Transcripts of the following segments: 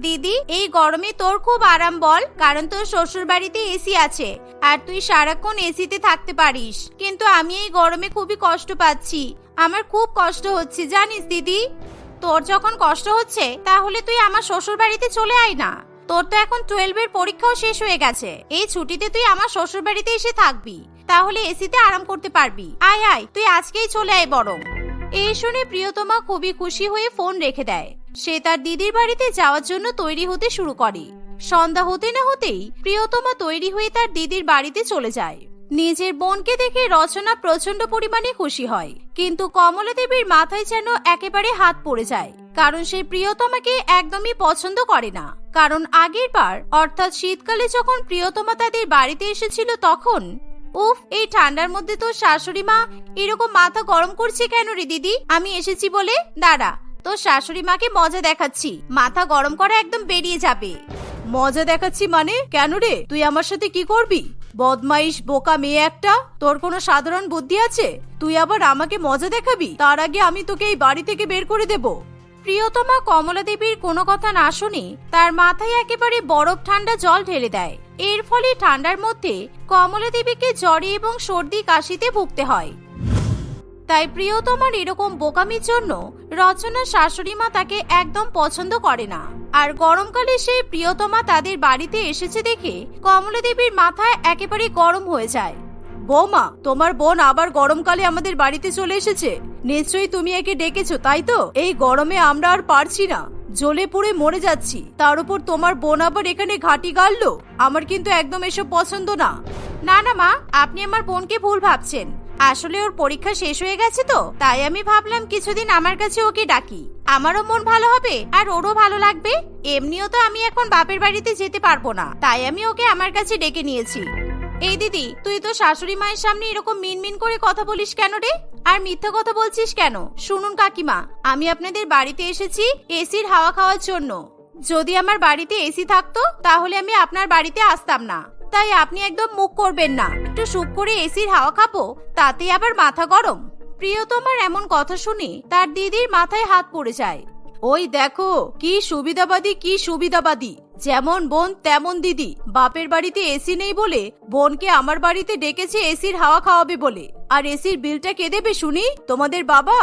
দিদি, এই গরমে তোর খুব আরাম বল, কারণ তোর শ্বশুর বাড়িতে এসি আছে, আর তুই সারাক্ষণ এসিতে থাকতে পারিস। কিন্তু আমি এই গরমে খুবই কষ্ট পাচ্ছি। আমার খুব কষ্ট হচ্ছে, জানিস দিদি? তোর যখন কষ্ট হচ্ছে, তাহলে তুই আমার শ্বশুর বাড়িতে চলে আয় না। তোর তো এখন টুয়েলভের পরীক্ষাও শেষ হয়ে গেছে। এই ছুটিতে তুই আমার শ্বশুর বাড়িতে এসে থাকবি। তাহলে এসিতে আরাম করতে পারবি। আয় আয়, তুই আজকেই চলে আয় বরং। এই শুনে প্রিয়তমা খুবই খুশি হয়ে ফোন রেখে দেয়। সে তার দিদির বাড়িতে যাওয়ার জন্য তৈরি হতে শুরু করে। সন্ধ্যা হতে না হতেই প্রিয়তমা তৈরি হয়ে তার দিদির বাড়িতে চলে যায়। নিজের বোনকে দেখে রচনা প্রচণ্ড পরিমাণে খুশি হয়। কিন্তু কমলা দেবীর মাথায় যেন একেবারে হাত পড়ে যায়। কারণ সে প্রিয়তমাকে একদমই পছন্দ করে না। কারণ আগের বার, অর্থাৎ শীতকালে যখন প্রিয়তমা তাদের বাড়িতে এসেছিল তখন, উফ, এই ঠান্ডার মধ্যে তো শাশুড়ি মা এরকম মাথা গরম করছে কেন রে দিদি? আমি এসেছি বলে, দাঁড়া তোর শাশুড়ি মাকে মজা দেখাচ্ছি। মাথা গরম করা একদম বেরিয়ে যাবে। মজা দেখাচ্ছি মানে? কেন রে? তুই আমার সাথে কি করবি? বদমাইশ, বোকা মেয়ে একটা? তোর কোনো সাধারণ বুদ্ধি আছে? তুই আবার আমাকে মজা দেখাবি? তার আগে আমি তোকে এই বাড়ি থেকে বের করে দেব। প্রিয়তমা কমলা দেবীর কোনো কথা না শুনে তার মাথায় একেবারে বরফ ঠান্ডা জল ঢেলে দেয়। এর ফলে ঠান্ডার মধ্যে কমলা দেবীকে জ্বরে এবং সর্দি কাশিতে ভুগতে হয়। তাই প্রিয়তমার এরকম বোকামির জন্য রচনা শাশুড়ি মা তাকে একদম পছন্দ করে না। আর গরমকালে সেই প্রিয়তমা তাদের বাড়িতে এসেছে দেখে কমলা দেবীর মাথায় একেবারে গরম হয়ে যায়। বৌমা, তোমার বোন আবার গরমকালে আমাদের বাড়িতে চলে এসেছে। নিশ্চয়ই তুমি একে ডেকেছো, তাই তো? এই গরমে আমরা আর পারছি না। জ্বলে পুড়ে মরে যাচ্ছি। তার উপর তোমার বোন আবার এখানে ঘাটি গাড়লো। আমার কিন্তু একদম এসব পছন্দ না। না না মা, আপনি আমার বোনকে ভুল ভাবছেন। আসলে ওর পরীক্ষা শেষ হয়ে গেছে তো, তাই আমি ভাবলাম কিছুদিন আমার কাছে ওকে ডাকি। আমারও মন ভালো হবে, আর ওরও ভালো লাগবে। এমনিও তো আমি এখন বাপের বাড়িতে যেতে পারব না, তাই আমি ওকে আমার কাছে ডেকে নিয়েছি। এই দিদি, তুই তো শাশুড়ি মায়ের সামনে এরকম মিনমিন করে কথা বলিস কেন রে? আর মিথ্যা কথা বলছিস কেন? শুনুন কাকিমা, আমি আপনাদের বাড়িতে এসেছি এসির হাওয়া খাওয়ার জন্য। যদি আমার বাড়িতে এসি থাকতো, তাহলে আমি আপনার বাড়িতে আসতাম না। তাই আপনি একদম মুখ করবেন না। একটু সুখ করে এসির হাওয়া খাব তাতে আবার মাথা গরম। প্রিয়তমার এমন কথা শুনে তার দিদির মাথায় হাত পড়ে যায়। ওই দেখো, কি সুবিধাবাদী কি সুবিধাবাদী। যেমন বোন, তেমন দিদি। বাপের বাড়িতে এসি নেই বলে বোনকে আমার বাড়িতে ডেকেছে এসির হাওয়া খাওয়াবে বলে। আর এসির বিলটা কে দেবে শুনি? তোমাদের বাবা?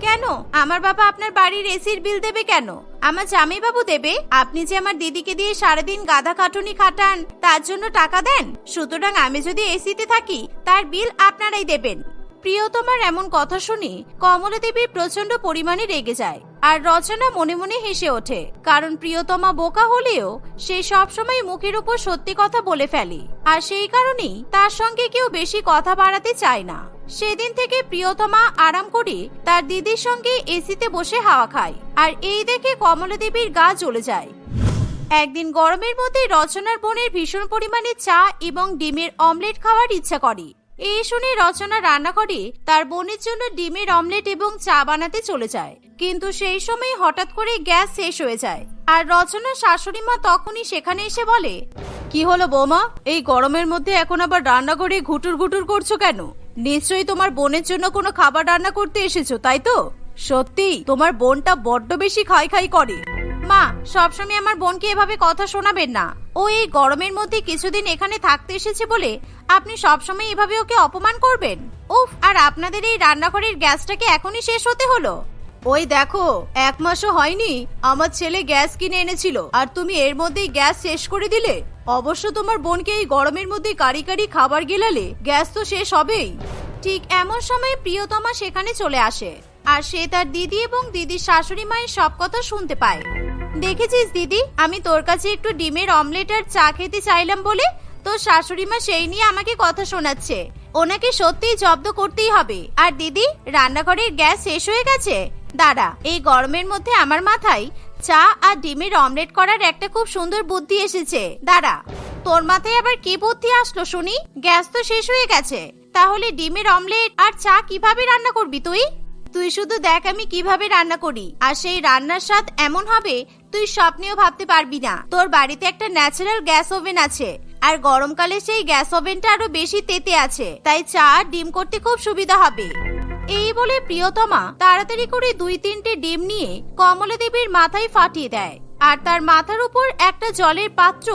কেন? আমার বাবা আপনার বাড়ির এসির বিল দেবে কেন? আমার জামাইবাবু দেবে? আপনি যে আমার দিদিকে দিয়ে সারাদিন গাধা খাটুনি খাটান, তার জন্য টাকা দেন? সুতরাং আমি যদি এসিতে থাকি, তার বিল আপনারাই দেবেন। প্রিয়তমার এমন কথা শুনি কমলা দেবী প্রচণ্ড পরিমাণে রেগে যায়। আর রচনা মনে মনে হেসে ওঠে, কারণ প্রিয়তমা বোকা হলেও সে সবসময় মুখের উপর সত্যি কথা বলে ফেলে। আর সেই কারণেই তার সঙ্গে কেউ বেশি কথা বাড়াতে চায় না। সেদিন থেকে প্রিয়তমা আরাম করে তার দিদির সঙ্গে এসিতে বসে হাওয়া খায়, আর এই দেখে কমলা দেবীর গা জ্বলে যায়। একদিন গরমের মধ্যে রচনার বোনের ভীষণ পরিমাণে চা এবং ডিমের অমলেট খাওয়ার ইচ্ছা করে। এই শুনে রচনা রান্না করে তার বোনের জন্য ডিমের অমলেট এবং চা বানাতে চলে যায়। কিন্তু সেই সময় হঠাৎ করে গ্যাস শেষ হয়ে যায়। আর রচনার শাশুড়ি মা তখনই সেখানে এসে বলে, কি হলো বৌমা? এই গরমের মধ্যে এখন আবার রান্নাঘরে ঘুটুর ঘুটুর করছ কেন? নিশ্চয়ই তোমার বোনের জন্য কোনো খাবার রান্না করতে এসেছ, তাই তো? সত্যি? তোমার বোনটা বড্ড বেশি খাই খাই করে। মা, সবসময় আমার বোনকে এভাবে কথা শোনাবেন না। ও এই গরমের মধ্যে কিছুদিন এখানে থাকতে এসেছে বলে আপনি সবসময় এভাবে ওকে অপমান করবেন? উফ, আর আপনাদের এই রান্নাঘরের গ্যাসটাকে এখনই শেষ হতে হলো? ওই দেখো, এক মাসও হয়নি, আমার ছেলে গ্যাস কিনে এনেছিল, আর তুমি এর মধ্যেই গ্যাস শেষ করে দিলে? অবশ্য তোমার বোনকে এই গরমের মধ্যে কারি কারি খাবার গেলালে গ্যাস তো শেষ হবেই। ঠিক এমন সময় প্রিয়তমা সেখানে চলে আসে, আর সে তার দিদি এবং দিদির শাশুড়ি মায়ের সব কথা শুনতে পায়। দেখেছিস দিদি, আমি তোর কাছে একটু ডিমের অমলেট আর চা খেতে চাইলাম বলে তোর শাশুড়ি মা সেই নিয়ে আমাকে কথা শোনাচ্ছে। ওনাকে সত্যিই জব্দ করতেই হবে। আর দিদি, রান্নাঘরের গ্যাস শেষ হয়ে গেছে? দাঁড়া, এই গরমের মধ্যে আমার মাথায় চা আর ডিমের অমলেট করার একটা খুব সুন্দর বুদ্ধি এসেছে। দাঁড়া, তোর মাথায় আবার কি বুদ্ধি আসলো শুনি? গ্যাস তো শেষ হয়ে গেছে। তাহলে ডিমের অমলেট আর চা কীভাবে রান্না করবি তুই? তুই শুধু দেখ আমি কীভাবে রান্না করি। আর সেই রান্নার স্বাদ এমন হবে, তুই স্বপ্নেও ভাবতে পারবি না। তোর বাড়িতে একটা ন্যাচারাল গ্যাস ওভেন আছে। আর গরমকালে সেই গ্যাস ওভেনটা আরও বেশি তেতে আছে। তাই চা আর ডিম করতে খুব সুবিধা হবে। এই বলে প্রিয়তমা তাড়াতাড়ি করে দুই তিনটে ডিম নিয়ে কমলা দেবীর মাথায় ফাটিয়ে দেয়। আর তার মাথার উপর একটা জলের পাত্র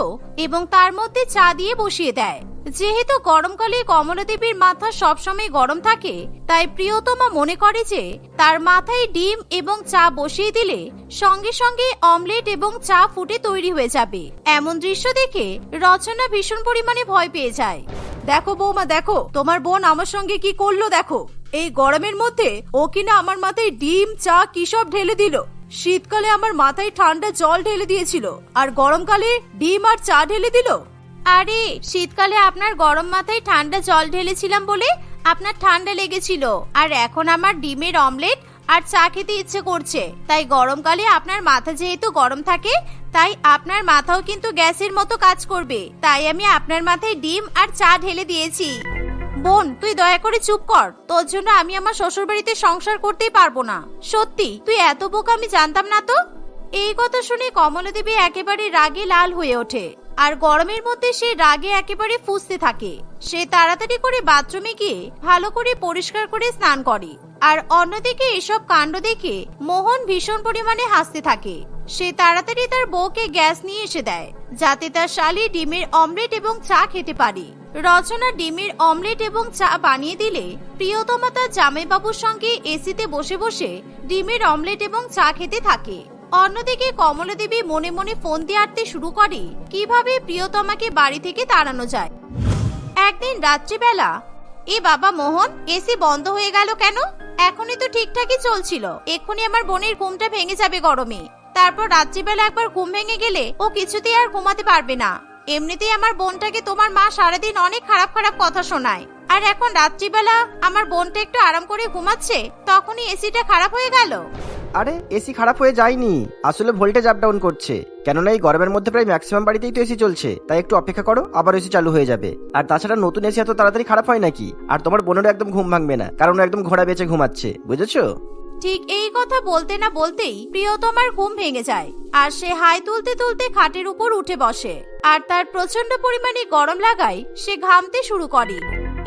এবং তার মধ্যে চা দিয়ে বসিয়ে দেয়। যেহেতু গরমকালে কমলা দেবীর মাথা সবসময় গরম থাকে, তাই প্রিয়তমা মনে করে যে তার মাথায় ডিম এবং চা বসিয়ে দিলে সঙ্গে সঙ্গে অমলেট এবং চা ফুটে তৈরি হয়ে যাবে। এমন দৃশ্য দেখে রচনা ভীষণ পরিমাণে ভয় পেয়ে যায়। দেখো বৌমা, দেখো, তোমার বোন আমার সঙ্গে কি করল, দেখো। এই গরমের মধ্যে ও কিনা আমার মাথায় ডিম, চা কি সব ঢেলে দিল। শীতকালে আমার মাথায় ঠান্ডা জল ঢেলে দিয়েছিল। আর গরমকালে ডিম আর চা ঢেলে দিল? আরে, শীতকালে আপনার গরম মাথায় ঠান্ডা জল ঢেলেছিলাম বলে আপনার ঠান্ডা লেগেছিল। আর এখন আমার ডিমের অমলেট আর চা খেতে ইচ্ছে করছে। তাই গরমকালে আপনার মাথা যেহেতু গরম থাকে, তাই আপনার মাথাও কিন্তু গ্যাসের মতো কাজ করবে। তাই আমি আপনার মাথায় ডিম আর চা ঢেলে দিয়েছি। বোন, তুই দয়া করে চুপ কর। তোর জন্য আমি আমার শ্বশুর বাড়িতে সংসার করতেই পারব না। সত্যি, তুই এত বোকা আমি জানতাম না তো? এই কথা শুনে কমলা দেবী একেবারে রাগে লাল হয়ে ওঠে। আর গরমের মধ্যে সে রাগে একেবারে ফুসতে থাকে। সে তাড়াতাড়ি করে বাথরুমে গিয়ে ভালো করে পরিষ্কার করে স্নান করে। আর অন্যদিকে এসব কাণ্ড দেখে মোহন ভীষণ পরিমাণে হাসতে থাকে। সে তাড়াতাড়ি তার বউকে গ্যাস নিয়ে এসে দেয়, যাতে তার শালি ডিমের অমলেট এবং চা খেতে পারে। রচনা ডিমের অমলেট এবং চা বানিয়ে দিলে প্রিয়তমা তার জামাইবাবুর সঙ্গে এসিতে বসে বসে ডিমের অমলেট এবং চা খেতে থাকে। অন্যদিকে কমলা দেবী মনে মনে ফোন দিয়ে আটতে শুরু করে, কীভাবে প্রিয়তমাকে বাড়ি থেকে তাড়ানো যায়। একদিন রাত্রিবেলা, এ বাবা মোহন, এসি বন্ধ হয়ে গেল কেন? এখনই তো ঠিকঠাকই চলছিল। এক্ষুনি আমার বোনের ঘুমটা ভেঙে যাবে গরমে। তারপর রাত্রিবেলা একবার ঘুম ভেঙে গেলে ও কিছুতেই আর ঘুমাতে পারবে না। এমনিতেই আমার বোনটাকে তোমার মা সারাদিন অনেক খারাপ খারাপ কথা শোনায়। আর এখন রাত্রিবেলা আমার বোনটা একটু আরাম করে ঘুমাচ্ছে, তখনই এসিটা খারাপ হয়ে গেল। আরে, এসি খারাপ হয়ে যায়নি। আসলে ভোল্টেজ আপ ডাউন করছে। কেননা এই গরমের মধ্যে প্রায় ম্যাক্সিমাম বাড়িতেই তো এসি চলছে। তাই একটু অপেক্ষা করো, আবার এসি চালু হয়ে যাবে। আর তাছাড়া নতুন এসি এত তাড়াতাড়ি খারাপ হয় নাকি? আর তোমার বোনেরও একদম ঘুম ভাঙবে না, কারণ একদম ঘোড়া বেঁচে ঘুমাচ্ছে। বুঝেছ? ঠিক এই কথা বলতে না বলতেই প্রিয়তমার ঘুম ভেঙে যায়, আর সে হাই তুলতে তুলতে খাটের উপর উঠে বসে, আর তার প্রচণ্ড পরিমাণে গরম লাগায় সে ঘামতে শুরু করে।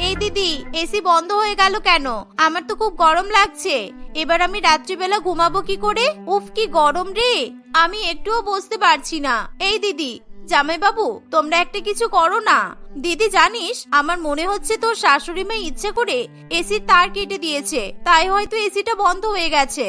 এই দিদি, এসি বন্ধ হয়ে গেল কেন? আমার তো খুব গরম লাগছে। এবার আমি রাত্রিবেলা ঘুমাবো কি করে? উফ, কি গরম রে! আমি একটুও বসতে পারছি না। এই দিদি জামাইবাবু, তোমরা একটা কিছু করো না। দিদি, জানিস, আমার মনে হচ্ছে তোর শাশুড়ি মা ইচ্ছে করে এসির তার কেটে দিয়েছে। তাই হয়তো এসিটা বন্ধ হয়ে গেছে।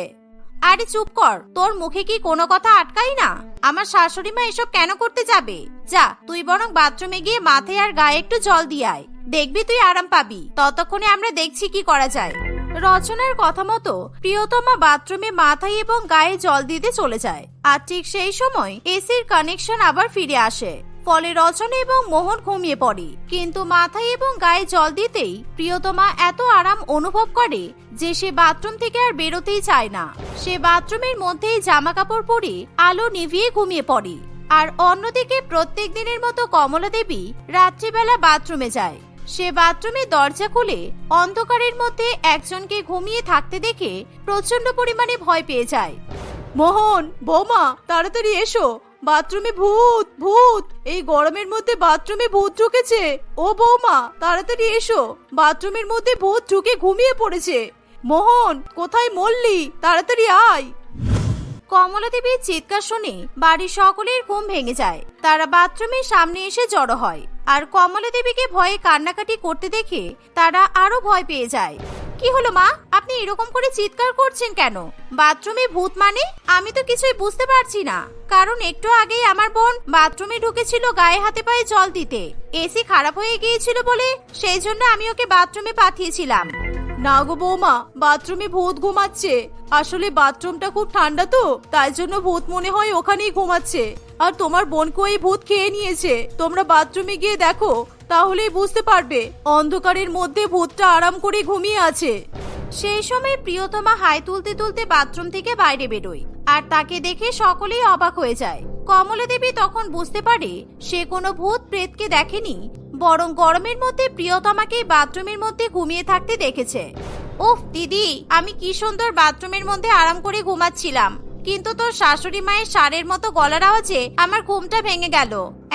আরে চুপ কর, তোর মুখে কি কোনো কথা আটকাই না? আমার শাশুড়ি মা এসব কেন করতে যাবে? যা, তুই বরং বাথরুমে গিয়ে মাথায় আর গায়ে একটু জল দিয়ে আয়। দেখবি তুই আরাম পাবি। ততক্ষণে আমরা দেখছি কি করা যায়। রচনার কথা মতো প্রিয়তমা বাথরুমে মাথায় এবং গায়ে জল দিতে চলে যায়। আর ঠিক সেই সময় এসির কানেকশন আবার ফিরে আসে। ফলে রচনা এবং মোহন ঘুমিয়ে পড়ে। কিন্তু মাথায় এবং গায়ে জল দিতেই প্রিয়তমা এত আরাম অনুভব করে যে সে বাথরুম থেকে আর বেরোতেই চায় না। সে বাথরুমের মধ্যেই জামা কাপড় পরে আলো নিভিয়ে ঘুমিয়ে পড়ে। আর অন্যদিকে প্রত্যেক দিনের মতো কমলা দেবী রাত্রিবেলা বাথরুমে যায়। সে বাথরুমের দরজা খুলে অন্ধকারের মধ্যে একজনকে ঘুমিয়ে থাকতে দেখে প্রচণ্ড পরিমাণে ভয় পেয়ে যায়। মোহন, বৌমা, তাড়াতাড়ি এসো। বাথরুমে ভূত ভূত। এই গরমের মধ্যে বাথরুমে ভূত ঢুকেছে। ও বৌমা, তাড়াতাড়ি এসো। বাথরুমের মধ্যে ভূত ঢুকে ঘুমিয়ে পড়েছে। মোহন, কোথায় মরলি? তাড়াতাড়ি আয়। কমলা দেবীর চিৎকার শুনে বাড়ির সকলের ঘুম ভেঙে যায়। তারা বাথরুমের সামনে এসে জড়ো হয়। আর কমলা দেবীকে ভয়ে কান্নাকাটি করতে দেখে তারা আরও ভয় পেয়ে যায়। কি হলো মা? আপনি এরকম করে চিৎকার করছেন কেন? বাথরুমে ভূত মানে? আমি তো কিছুই বুঝতে পারছি না। কারণ একটু আগেই আমার বোন বাথরুমে ঢুকেছিল গায়ে হাতে পায়ে জল দিতে। এসি খারাপ হয়ে গিয়েছিল বলে সেই জন্য আমি ওকে বাথরুমে পাঠিয়েছিলাম। না গো বৌমা, বাথরুমে ভূত ঘুমাচ্ছে। আসলে বাথরুমটা খুব ঠান্ডা তো, তাই জন্য ভূত মনে হয় ওখানেই ঘুমাচ্ছে। আর তোমার বোনকেও এই ভূত খেয়ে নিয়েছে? তোমরা বাথরুমে গিয়ে দেখো, তাহলেই বুঝতে পারবে। অন্ধকারের মধ্যে ভূতটা আরাম করে ঘুমিয়ে আছে। সেই সময় প্রিয়তমা হাই তুলতে তুলতে বাথরুম থেকে বাইরে বেরোয়, আর তাকে দেখে সকলেই অবাক হয়ে যায়। কমলা দেবী তখন বুঝতে পারে, সে কোনো ভূত প্রেতকে দেখেনি, বরং গরমের মধ্যে প্রিয়তমাকে বাথরুমের মধ্যে ঘুমিয়ে থাকতে দেখেছে। ওফ দিদি, আমি কি সুন্দর বাথরুমের মধ্যে আরাম করে ঘুমাচ্ছিলাম। কিন্তু তোর শাশুড়ি মায়ের সারের মতো গলার আওয়াজে আমার ঘুমটা ভেঙে গেল।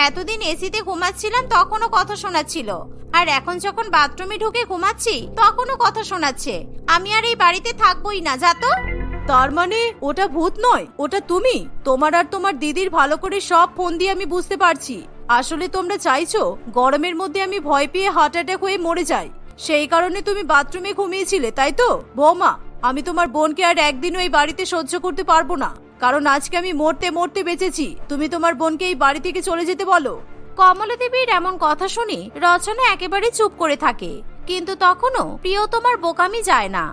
এতদিন এসিতে ঘুমাচ্ছিলাম, তখনও কথা শোনাচ্ছিল। আর এখন যখন বাথরুমে ঢুকে ঘুমাচ্ছি, তখনও কথা শোনাচ্ছে। আমি আর এই বাড়িতে থাকবোই না, যা তো। তার মানে ওটা ভূত নয়, ওটা তুমি? তোমার আর তোমার দিদির ভালো করে সব ফোন দিয়ে আমি বুঝতে পারছি। আসলে তোমরা চাইছো, গরমের মধ্যে আমি ভয় পেয়ে হার্ট অ্যাটাক হয়ে মরে যাই। সেই কারণে তুমি বাথরুমে ঘুমিয়েছিলে, তাই তো? বৌমা আমি তোমার বোনকে আর একদিনও এই বাড়িতে সহ্য করতে পারব না। কারণ আজকে আমি মরতে মরতে বেঁচেছি। তুমি তোমার বোনকে এই বাড়ি থেকে চলে যেতে বলো। কমলা দেবীর এমন কথা শুনে রচনা একেবারে চুপ করে থাকে। কিন্তু তখনও প্রিয় তোমার বোকামি যায় না।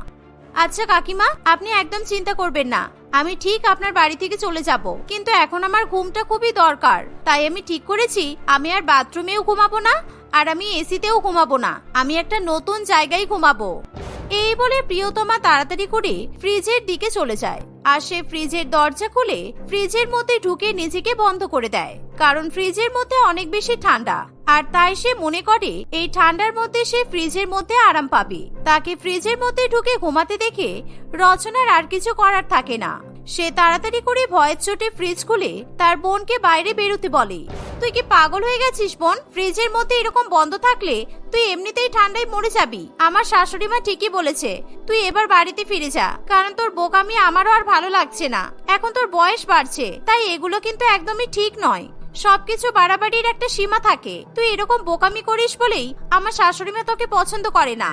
আচ্ছা কাকিমা, আপনি একদম চিন্তা করবেন না। আমি ঠিক আপনার বাড়ি থেকে চলে যাব। কিন্তু এখন আমার ঘুমটা খুবই দরকার। তাই আমি ঠিক করেছি, আমি আর বাথরুমেও ঘুমাবো না, আর আমি এসিতেও ঘুমাবো না। আমি একটা নতুন জায়গায় ঘুমাবো। এই বলে প্রিয়তমা তাড়াতাড়ি করে ফ্রিজের দিকে চলে যায়। আর সে ফ্রিজের দরজা খুলে ফ্রিজের মধ্যে ঢুকে নিজেকে বন্ধ করে দেয়। কারণ ফ্রিজের মধ্যে অনেক বেশি ঠান্ডা। আর তাই সে মনে করে, এই ঠান্ডার মধ্যে সে ফ্রিজের মধ্যে আরাম পাবে। তাকে ফ্রিজের মধ্যে ঢুকে ঘুমাতে দেখে রচনার আর কিছু করার থাকে না। সে তাড়াতাড়ি করে ভয়ের চোটে ফ্রিজ খুলে তার বোনকে বাইরে বেরোতে বলে, তুই কি পাগল হয়ে গেছিস বোন? ফ্রিজের মধ্যে এরকম বন্ধ থাকলে তুই এমনিতেই ঠান্ডায় মরে যাবি। আমার শাশুড়ি মা ঠিকই বলেছে, তুই এবার বাড়িতে ফিরে যা, কারণ তোর বোকামি আমারও আর ভালো লাগছে না। এখন তোর বয়স বাড়ছে, তাই এগুলো কিন্তু একদমই ঠিক নয়। সবকিছু বাড়াবাড়ির একটা সীমা থাকে। তুই এরকম বোকামি করিস বলেই আমার শাশুড়ি মা তোকে পছন্দ করে না।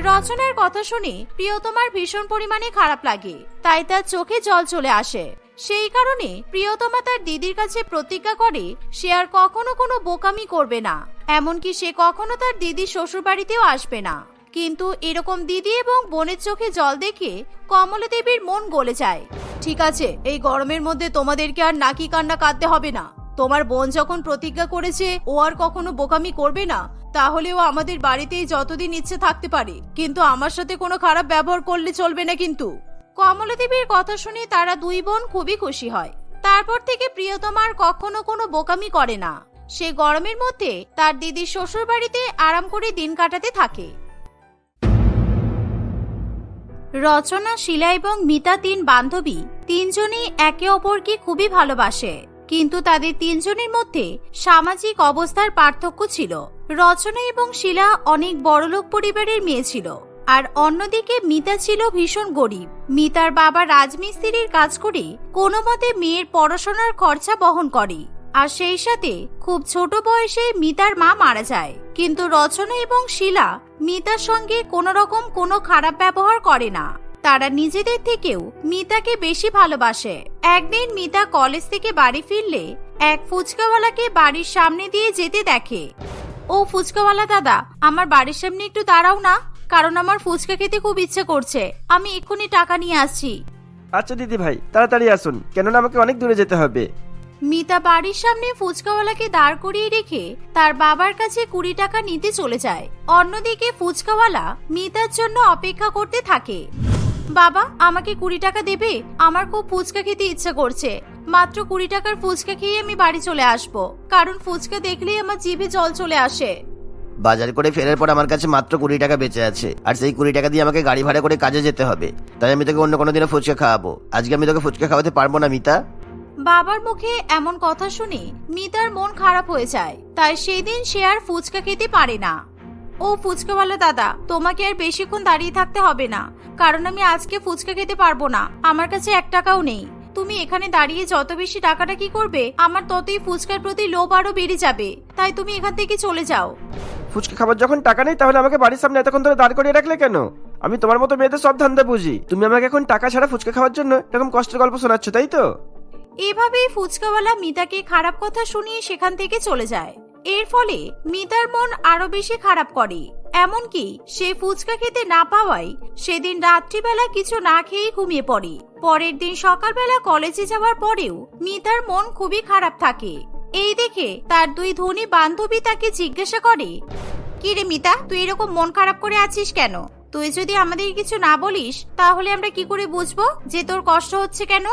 রচনার কথা শুনে প্রিয়তমার ভীষণ পরিমাণে খারাপ লাগে, তাই তার চোখে জল চলে আসে। সেই কারণে প্রিয়তমা তার দিদির কাছে প্রতিজ্ঞা করে, সে আর কখনো কোনো বোকামি করবে না। এমনকি সে কখনো তার দিদির শ্বশুর বাড়িতেও আসবে না। কিন্তু এরকম দিদি এবং বোনের চোখে জল দেখে কমলা দেবীর মন গলে যায়। ঠিক আছে, এই গরমের মধ্যে তোমাদেরকে আর নাকি কান্না কাঁদতে হবে না। তোমার বোন যখন প্রতিজ্ঞা করেছে ও আর কখনো বোকামি করবে না, তাহলে ও আমাদের বাড়িতেই যতদিন ইচ্ছে থাকতে পারে। কিন্তু আমার সাথে কোনো খারাপ ব্যবহার করলে চলবে না কিন্তু। কমলা দেবীর কথা শুনে তারা দুই বোন খুবই খুশি হয়। তারপর থেকে প্রিয়তমার কখনো কোনো বোকামি করে না। সে গরমের মধ্যে তার দিদির শ্বশুর বাড়িতে আরাম করে দিন কাটাতে থাকে। রচনা, শিলা এবং মিতা তিন বান্ধবী, তিনজনই একে অপরকে খুবই ভালোবাসে। কিন্তু তাদের তিনজনের মধ্যে সামাজিক অবস্থার পার্থক্য ছিল। রচনা এবং শিলা অনেক বড়লোক পরিবারের মেয়ে ছিল, আর অন্যদিকে মিতা ছিল ভীষণ গরিব। মিতার বাবা রাজমিস্ত্রির কাজ করে কোনো মতে মেয়ের পড়াশোনার খরচা বহন করে, আর সেই সাথে খুব ছোট বয়সে মিতার মা মারা যায়। কিন্তু রচনা এবং শিলা মিতার সঙ্গে কোনো রকম কোনো খারাপ ব্যবহার করে না। তারা নিজেদের থেকেও মিতাকে বেশি ভালোবাসে। একদিন মিতা কলেজ থেকে বাড়ি ফিরলে এক ফুচকাওয়ালাকে বাড়ির সামনে দিয়ে যেতে দেখে। ও ফুচকাওয়ালা, দাদা, আমার বাড়ির সামনে একটু দাঁড়াও না, কারণ আমার ফুচকা খেতে খুব ইচ্ছে করছে। আমি এক্ষুনি টাকা নিয়ে আসছি। আচ্ছা দিদি ভাই তাড়াতাড়ি আসুন, কেননা আমাকে অনেক দূরে যেতে হবে। মিতা বাড়ির সামনে ফুচকাওয়ালাকে দাঁড় করিয়ে রেখে তার বাবার কাছে কুড়ি টাকা নিতে চলে যায়। অন্যদিকে ফুচকাওয়ালা মিতার জন্য অপেক্ষা করতে থাকে। বাবা, আমাকে কুড়ি টাকা দেবে? আমার খুব ফুচকা খেতে ইচ্ছা করছে। মাত্র কুড়ি টাকার ফুচকা খেয়ে আমি বাড়ি চলে আসব। কারণ ফুচকা দেখলেই আমার জিভে জল চলে আসে। বাজার করে ফেরার পর আমার কাছে মাত্র কুড়ি টাকা বেঁচে আছে। আর সেই কুড়ি টাকা দিয়ে আমাকে গাড়ি ভাড়া করে কাজে যেতে হবে। তাই আমি তোকে অন্য কোনো দিনে ফুচকা খাওয়াবো। আজকে আমি তোকে ফুচকা খাওয়াতে পারব না, মিতা। বাবার মুখে এমন কথা শুনে মিতার মন খারাপ হয়ে যায়। তাই সেই দিন সে আর ফুচকা খেতে পারে না। ও ফুচকাওয়ালা দাদা, তোমাকে আর বেশিক্ষণ দাঁড়িয়ে থাকতে হবে না। কারণ আমি আজকে ফুচকা খেতে পারব না। আমার কাছে এক টাকাও নেই। তুমি এখানে দাঁড়িয়ে যত বেশি টাকাটা কি করবে, আমার ততই ফুচকার প্রতি লোভ আরও বেড়ে যাবে। তাই তুমি এখান থেকে চলে যাও। ফুচকা খাবার যখন টাকা নেই, তাহলে আমাকে বাড়ির সামনে এতক্ষণ ধরে দাঁড় করিয়ে রাখলে কেন? আমি তোমার মতো মেয়েদের সব ধান্দা বুঝি। তুমি আমাকে এখন টাকা ছাড়া ফুচকা খাওয়ার জন্য এরকম কষ্টের গল্প শোনাচ্ছ, তাই তো? এভাবেই ফুচকাওয়ালা মিতাকে খারাপ কথা শুনিয়ে সেখান থেকে চলে যায়। এর ফলে মিতার মন আরও বেশি খারাপ করে। এমনকি সে ফুচকা খেতে না পাওয়ায় সেদিন রাত্রিবেলা কিছু না খেয়েই ঘুমিয়ে পড়ে। পরের দিন সকালবেলা কলেজে যাওয়ার পরেও মিতার মন খুবই খারাপ থাকে। এই দেখে তার দুই ধনী বান্ধবী তাকে জিজ্ঞাসা করে কি রে মিতা, তুই এরকম মন খারাপ করে আছিস কেন? তুই যদি আমাদের কিছু না বলিস, তাহলে আমরা কি করে বুঝব যে তোর কষ্ট হচ্ছে কেন?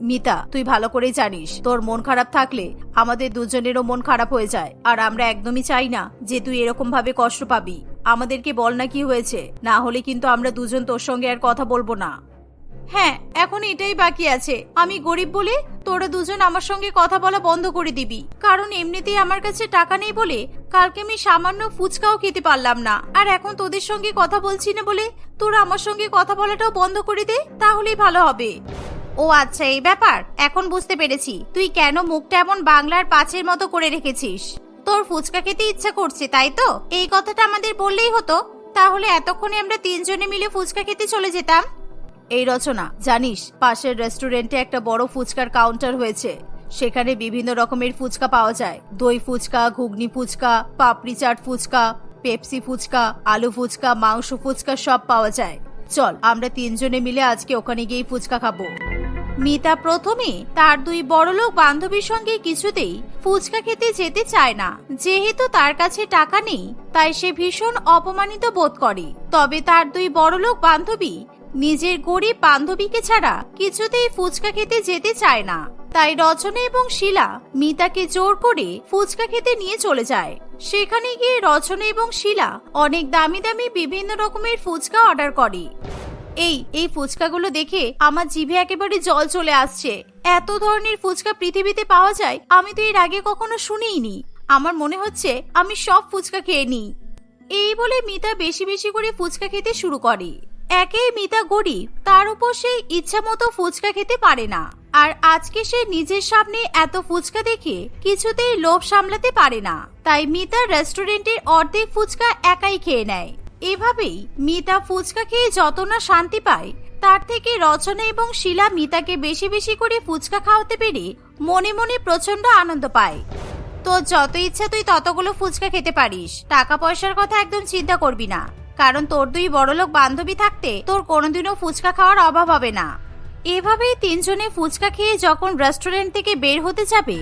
মিতা, তুই ভালো করেই জানিস, তোর মন খারাপ থাকলে আমাদের দুজনেরও মন খারাপ হয়ে যায়। আর আমরা একদমই চাই না যে তুই এরকম ভাবে কষ্ট পাবি। আমাদেরকে বল না কি হয়েছে, না হলে কিন্তু আমরা দুজন তোর সঙ্গে আর কথা বলব না। হ্যাঁ এখন এটাই বাকি আছে। আমি গরিব বলে তোরা দুজন আমার সঙ্গে কথা বলা বন্ধ করে দিবি। কারণ এমনিতেই আমার কাছে টাকা নেই বলে কালকে আমি সামান্য ফুচকাও খেতে পারলাম না। আর এখন তোদের সঙ্গে কথা বলছি না বলে তোরা আমার সঙ্গে কথা বলাটাও বন্ধ করে দে, তাহলেই ভালো হবে। ও আচ্ছা এই ব্যাপার। এখন বুঝতে পেরেছি। তুই কেন মুখটা এমন বাংলার পাঁচের মতো করে রেখেছিস? তোর ফুচকা খেতে ইচ্ছা করছে, তাই তো? এই কথাটা আমাদের বললেই হতো। তাহলে এতক্ষণে আমরা তিনজনে মিলে ফুচকা খেতে চলে যেতাম? এই রচনা, জানিস, পাশের রেস্টুরেন্টে একটা বড় ফুচকার কাউন্টার হয়েছে। সেখানে বিভিন্ন রকমের ফুচকা পাওয়া যায়। দই ফুচকা, ঘুগনি ফুচকা, পাপড়ি চাট ফুচকা, পেপসি ফুচকা, আলু ফুচকা, মাংস ফুচকা সব পাওয়া যায়। চল, আমরা তিনজনে মিলে আজকে ওখানে গিয়ে ফুচকা খাব। মিতা প্রথমে তার দুই বড়লোক বান্ধবীর সঙ্গে কিছুতেই ফুচকা খেতে যেতে চায় না। যেহেতু তার কাছে টাকা নেই, তাই সে ভীষণ অপমানিত বোধ করে। তবে তার দুই বড়লোক বান্ধবী নিজের গরিব বান্ধবীকে ছাড়া কিছুতেই ফুচকা খেতে যেতে চায় না। তাই রচনা এবং শিলা মিতাকে জোর করে ফুচকা খেতে নিয়ে চলে যায়। সেখানে গিয়ে রচনা এবং শিলা অনেক দামি দামি বিভিন্ন রকমের ফুচকা অর্ডার করে। এই এই ফুচকাগুলো দেখে আমার জিভে একেবারে জল চলে আসছে। এত ধরনের ফুচকা পৃথিবীতে পাওয়া যায় আমি তো এর আগে কখনো শুনিনি আমার মনে হচ্ছে আমি সব ফুচকা খেয়ে নিই। এই বলে মিতা বেশি বেশি করে ফুচকা খেতে শুরু করে। একেই মিতা গরিব, তার উপর সে ইচ্ছা মতো ফুচকা খেতে পারে না। আর আজকে সে নিজের সামনে এত ফুচকা দেখে কিছুতেই লোভ সামলাতে পারে না। তাই মিতা রেস্টুরেন্টের অর্ধেক ফুচকা একাই খেয়ে নেয়। এভাবেই মিতা ফুচকা খেয়ে যত না শান্তি পায়, তার থেকে রচনা এবং শিলা মিতাকে বেশি বেশি করে ফুচকা খাওয়াতে পেরে মনে মনে প্রচণ্ড আনন্দ পায়। তোর যত ইচ্ছা তুই ততগুলো ফুচকা খেতে পারিস, টাকা পয়সার কথা একদম চিন্তা করবি না। কারণ তোর দুই বড়লোক বান্ধবী থাকতে তোর কোনোদিনও ফুচকা খাওয়ার অভাব হবে না। এভাবেই তিনজনে ফুচকা খেয়ে যখন রেস্টুরেন্ট থেকে বের হতে যাবে,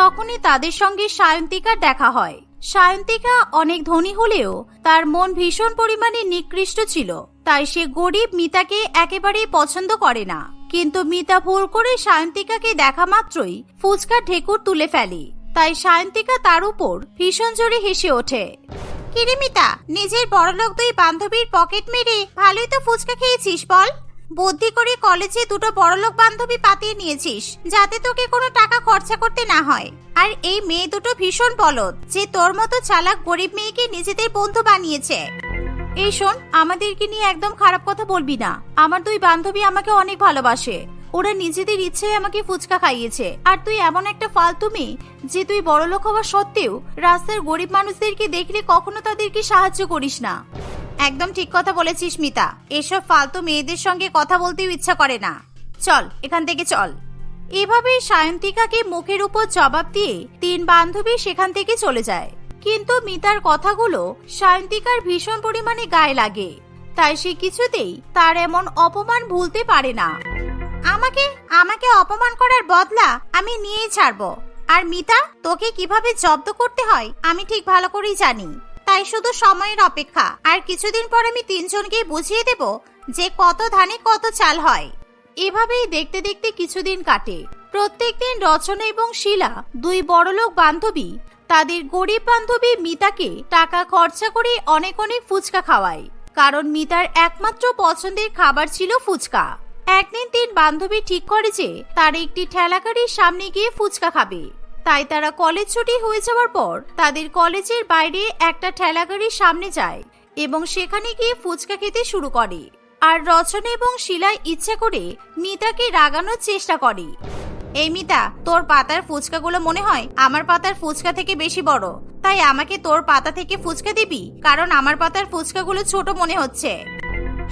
তখনই তাদের সঙ্গে সায়ন্তিকার দেখা হয়। সায়ন্তিকা অনেক ধনী হলেও তার মন ভীষণ পরিমাণে নিকৃষ্ট ছিল, তাই সে গরিব মিতাকে একেবারেই পছন্দ করে না। কিন্তু মিতা ভুল করে সায়ন্তিকাকে দেখা মাত্রই ফুচকার ঢেকুর তুলে ফেলে, তাই সায়ন্তিকা তার উপর ভীষণ জোরে হেসে ওঠে। কিরে মিতা, নিজের বড়লোক দুই বান্ধবীর পকেট মেরে ভালোই তো ফুচকা খেয়েছিস বল। বুদ্ধি করে কলেজে দুটো বড়লোক বান্ধবী পাতিয়ে নিয়েছিস, যাতে তোকে কোনো টাকা খরচা করতে না হয়। আর এই মেয়ে দুটো ভীষণ বলদ, যে তোর মতো চালাক গরিব মেয়েকে নিজেদের বন্ধু বানিয়েছে। এই শোন, আমাদেরকে নিয়ে একদম খারাপ কথা বলবি না। আমার দুই বান্ধবী আমাকে অনেক ভালোবাসে। ওরা নিজেদের ইচ্ছায় আমাকে ফুচকা খাইয়েছে। আর তুই এমন একটা ফালতু মেয়ে যে তুই বড়লোক হওয়া সত্ত্বেও রাস্তার গরিব মানুষদেরকে দেখলে কখনো তাদেরকে সাহায্য করিস না। একদম ঠিক কথা বলেছিস মিতা। এসব ফালতু মেয়েদের সঙ্গে কথা বলতেও ইচ্ছা করে না। চল, এখান থেকে চল। এভাবে সায়ন্তিকাকে মুখের উপর জবাব দিয়ে তিন বান্ধবী সেখান থেকে চলে যায়। কিন্তু মিতার কথাগুলো সায়ন্তিকার ভীষণ পরিমাণে গায়ে লাগে। তাই সে কিছুতেই তার এমন অপমান ভুলতে পারে না। আমাকে আমাকে অপমান করার বদলা আমি নিয়েই ছাড়বো। আর মিতা, তোকে কীভাবে জব্দ করতে হয়, আমি ঠিক ভালো করেই জানি। তাই শুধু সময়ের অপেক্ষা। আর কিছুদিন পর আমি তিনজনকে বুঝিয়ে দেব যে কত ধানে কত চাল হয়। এভাবেই দেখতে দেখতে কিছুদিন কাটে। প্রত্যেকদিন রচনা এবং শিলা, দুই বড়লোক বান্ধবী, তাদের গরিব বান্ধবী মিতাকে টাকা খরচা করে অনেক অনেক ফুচকা খাওয়ায়। কারণ মিতার একমাত্র পছন্দের খাবার ছিল ফুচকা। একদিন তিন বান্ধবী ঠিক করে যে তার একটি ঠেলাগাড়ির সামনে গিয়ে ফুচকা খাবে। তাই তারা কলেজ ছুটি হয়ে যাওয়ার পর তাদের কলেজের বাইরে একটা ঠেলাগাড়ির সামনে যায় এবং সেখানে গিয়ে ফুচকা খেতে শুরু করে। আর রচনা এবং শিলায় ইচ্ছা করে মিতাকে রাগানোর চেষ্টা করে। এই মিতা, তোর পাতার ফুচকাগুলো মনে হয় আমার পাতার ফুচকা থেকে বেশি বড়। তাই আমাকে তোর পাতা থেকে ফুচকা দিবি, কারণ আমার পাতার ফুচকাগুলো ছোট মনে হচ্ছে।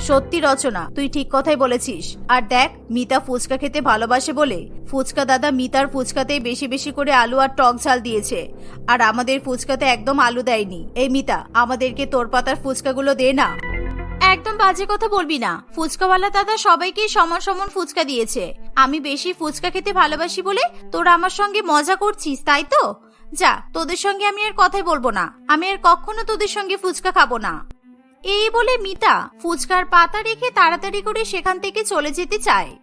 সত্যি রচনা, তুই ঠিক কথাই বলেছিস। আর দেখ, মিতা ফুচকা খেতে ভালোবাসে বলে, ফুচকা দাদা মিতার ফুচকাতে বেশি বেশি করে আলু আর টক ঝাল দিয়েছে। আর আমাদের ফুচকাতে একদম আলু দেয়নি। এই মিতা, আমাদেরকে তোর পাতার ফুচকাগুলো দে না। একদম বাজে কথা বলবি না। ফুচকাওয়ালা দাদা সবাইকে সমান সমান ফুচকা দিয়েছে। আমি বেশি ফুচকা খেতে ভালোবাসি বলে তোরা আমার সঙ্গে মজা করছিস, তাই তো? যা, তোদের সঙ্গে আমি আর কথাই বলব না। আমি আর কখনো তোদের সঙ্গে ফুচকা খাব না। এই বলে মিতা ফুচকার পাতা রেখে তাড়াতাড়ি করে সেখান থেকে চলে যেতে চায়।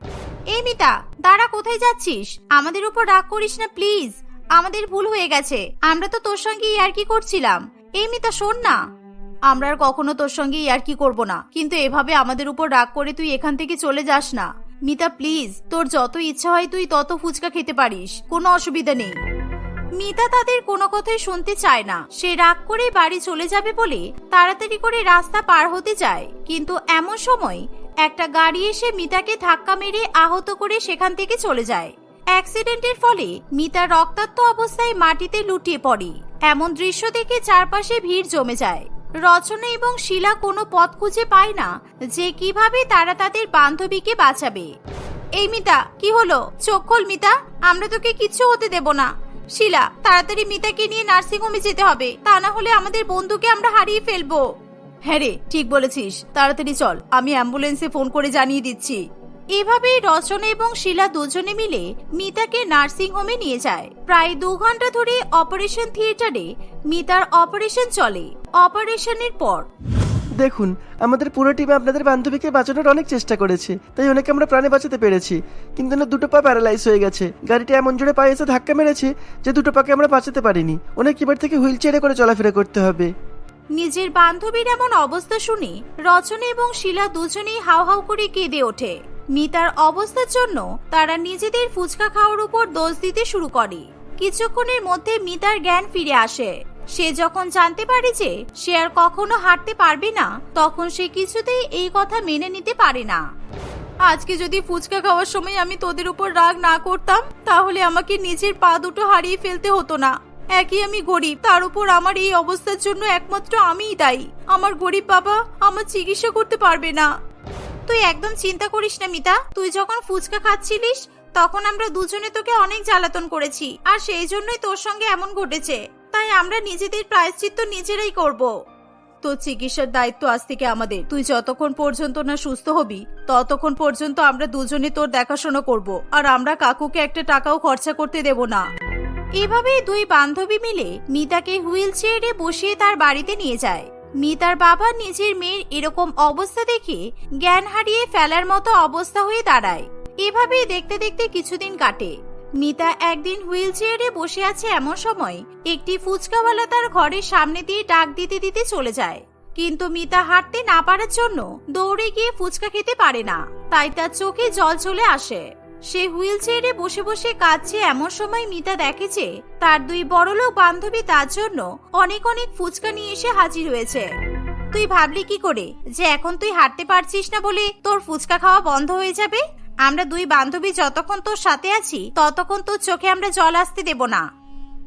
এই মিতা, দাঁড়া, কোথায় যাচ্ছিস? আমাদের উপর রাগ করিস না, প্লিজ। আমাদের ভুল হয়ে গেছে। আমরা তো তোর সঙ্গে আর কি করছিলাম। এই মিতা, শোন না। আমরা আর কখনো তোর সঙ্গে আর কি করব না। কিন্তু এভাবে আমাদের উপর রাগ করে তুই এখান থেকে চলে যাস না। মিতা, প্লিজ, তোর যত ইচ্ছা হয় তুই তত ফুচকা খেতে পারিস। কোনো অসুবিধা নেই। মিতা তাদের কোনো কথাই শুনতে চায় না। সে রাগ করে বাড়ি চলে যাবে বলে তাড়াতাড়ি করে রাস্তা পার হতে যায়। কিন্তু এমন সময় একটা গাড়ি এসে মিতাকে ধাক্কা মেরে আহত করে সেখান থেকে চলে যায়। অ্যাক্সিডেন্টের ফলে মিতা রক্তাক্ত অবস্থায় মাটিতে লুটিয়ে পড়ে। এমন দৃশ্য দেখে চারপাশে ভিড় জমে যায়। রচনা এবং শিলা কোনো পথ খুঁজে পায় না যে কীভাবে তারা তাদের বান্ধবীকে বাঁচাবে। এই মিতা, কি হলো? চোখ খোল মিতা, আমরা তোকে কিচ্ছু হতে দেব না। শিলা, তাড়াতাড়ি মিতাকে নিয়ে নার্সিং হোমে যেতে হবে। তা না হলে আমাদের বন্ধুকে আমরা হারিয়ে ফেলব। হ্যাঁ রে, ঠিক বলেছিস। তাড়াতাড়ি চল, আমি অ্যাম্বুলেন্সে ফোন করে জানিয়ে দিচ্ছি। এভাবেই রচনা এবং শিলা দুজনে মিলে মিতাকে নার্সিং হোমে নিয়ে যায়। প্রায় দু ঘণ্টা ধরে অপারেশন থিয়েটারে মিতার অপারেশন চলে। অপারেশনের পর দেখুন, আমাদের পুরো টিমে আপনাদের বান্ধবীকে বাঁচানোর অনেক চেষ্টা করেছে, তাই অনেকে আমরা প্রাণে বাঁচাতে পেরেছি। কিন্তু না, দুটো পা প্যারালাইজ হয়ে গেছে। গাড়িটা এমন জোরে পায়ে এসে ধাক্কা মেরেছে যে দুটো পাকে আমরা বাঁচাতে পারিনি। ওনাকে এবার থেকে হুইল চেয়ারে করে চলাফেরা করতে হবে। নিজের বান্ধবীর এমন অবস্থা শুনে রচনা এবং শিলা দুজনেই হাউ হাউ করে কেঁদে ওঠে। মিতার অবস্থার জন্য তারা নিজেদের ফুচকা খাওয়ার উপর দোষ দিতে শুরু করে। কিছুক্ষণের মধ্যে মিতার জ্ঞান ফিরে আসে। সে যখন জানতে পারে যে সে আর কখনো হাঁটতে পারবে না, তখন সে কিছুতেই এই কথা মেনে নিতে পারে না। আজকে যদি ফুচকা খাওয়ার সময় আমি তোদের উপর রাগ না করতাম, তাহলে আমাকে নিজের পা দুটো হারিয়ে ফেলতে হতো না। একই আমি গরিব, তার উপর আমার এই অবস্থার জন্য একমাত্র আমিই দায়ী। আমার গরিব বাবা আমার চিকিৎসা করতে পারবে না। তুই একদম চিন্তা করিস না, মিতা। তুই যখন ফুচকা খাচ্ছিলিস, তখন আমরা দুজনে তোকে অনেক জ্বালাতন করেছি, আর সেই জন্যই তোর সঙ্গে এমন ঘটেছে। তাই আমরা নিজেদের প্রায়শ্চিত্ত নিজেরাই করব। তোর চিকিৎসার দায়িত্ব আজ থেকে আমাদের। তুই যতক্ষণ পর্যন্ত না সুস্থ হবি, ততক্ষণ পর্যন্ত আমরা দুজনে তোর দেখাশোনা করব। আর আমরা কাকুকে একটা টাকাও খরচা করতে দেব না। এভাবেই দুই বান্ধবী মিলে মিতাকে হুইল চেয়ারে বসিয়ে তার বাড়িতে নিয়ে যায়। মিতার বাবা নিজের মেয়ের এরকম অবস্থা দেখে জ্ঞান হারিয়ে ফেলার মতো অবস্থা হয়ে দাঁড়ায়। এভাবেই দেখতে দেখতে কিছুদিন কাটে। মিতা একদিন হুইল চেয়ারে বসে আছে এমন সময় একটি ফুচকাওয়ালা তার ঘরের সামনে দিয়ে ডাক দিতে দিতে চলে যায়। কিন্তু মিতা হাঁটতে না পারার জন্য দৌড়ে গিয়ে ফুচকা খেতে পারে না, তাই তার চোখে জল চলে আসে। সে হুইল চেয়ারে বসে বসে কাঁদছে এমন সময় মিতা দেখে যে তার দুই বড়লোক বান্ধবী তার জন্য অনেক অনেক ফুচকা নিয়ে এসে হাজির হয়েছে। তুই ভাবলি কি করে যে এখন তুই হাঁটতে পারছিস না বলে তোর ফুচকা খাওয়া বন্ধ হয়ে যাবে? আমরা দুই বান্ধবী যতক্ষণ তোর সাথে আছি, ততক্ষণ তোর চোখে আমরা জল আসতে দেব না।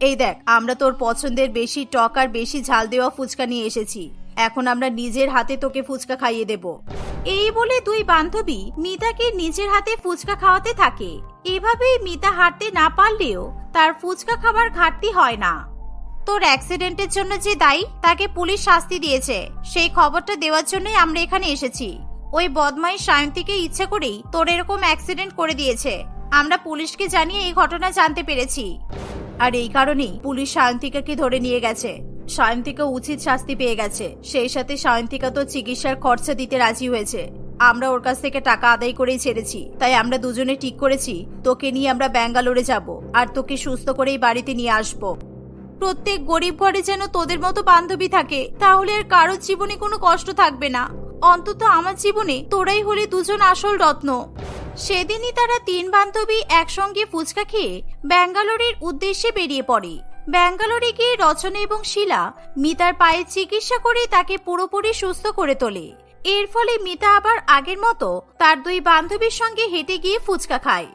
এই দেখ, আমরা তোর পছন্দের বেশি টক আর বেশি ঝাল দেওয়া ফুচকা নিয়ে এসেছি। এখন আমরা নিজের হাতে তোকে ফুচকা খাইয়ে দেব। এই বলে দুই বান্ধবী মিতাকে নিজের হাতে ফুচকা খাওয়াতে থাকে। এভাবেই মিতা হাঁটতে না পারলেও তার ফুচকা খাবার ঘাটতি হয় না। তোর অ্যাক্সিডেন্টের জন্য যে দায়ী, তাকে পুলিশ শাস্তি দিয়েছে। সেই খবরটা দেওয়ার জন্যই আমরা এখানে এসেছি। ওই বদমাই সায়ন্তীকে ইচ্ছে করেই তোর এরকম অ্যাক্সিডেন্ট করে দিয়েছে। আমরা পুলিশকে জানিয়ে এই ঘটনা জানতে পেরেছি। আর এই কারণেই পুলিশ সায়ন্তিকাকে ধরে নিয়ে গেছে? সায়ন্তিকা উচিত শাস্তি পেয়ে গেছে। সেই সাথে সায়ন্তিকা তো চিকিৎসার খরচা দিতে রাজি হয়েছে। আমরা ওর কাছ থেকে টাকা আদায় করেই ছেড়েছি। তাই আমরা দুজনে ঠিক করেছি, তোকে নিয়ে আমরা ব্যাঙ্গালোরে যাব আর তোকে সুস্থ করেই বাড়িতে নিয়ে আসব। প্রত্যেক গরিব ঘরে যেন তোদের মতো বান্ধবী থাকে, তাহলে আর কারোর জীবনে কোনো কষ্ট থাকবে না। অন্তত আমার জীবনে তোরাই হলে দুজন আসল রত্ন। সেদিনই তারা তিন বান্ধবী একসঙ্গে ফুচকা খেয়ে ব্যাঙ্গালোরের উদ্দেশ্যে বেরিয়ে পড়ে। ব্যাঙ্গালোরে গিয়ে রচনা এবং শিলা মিতার পায়ে চিকিৎসা করে তাকে পুরোপুরি সুস্থ করে তোলে। এর ফলে মিতা আবার আগের মতো তার দুই বান্ধবীর সঙ্গে হেঁটে গিয়ে ফুচকা খায়।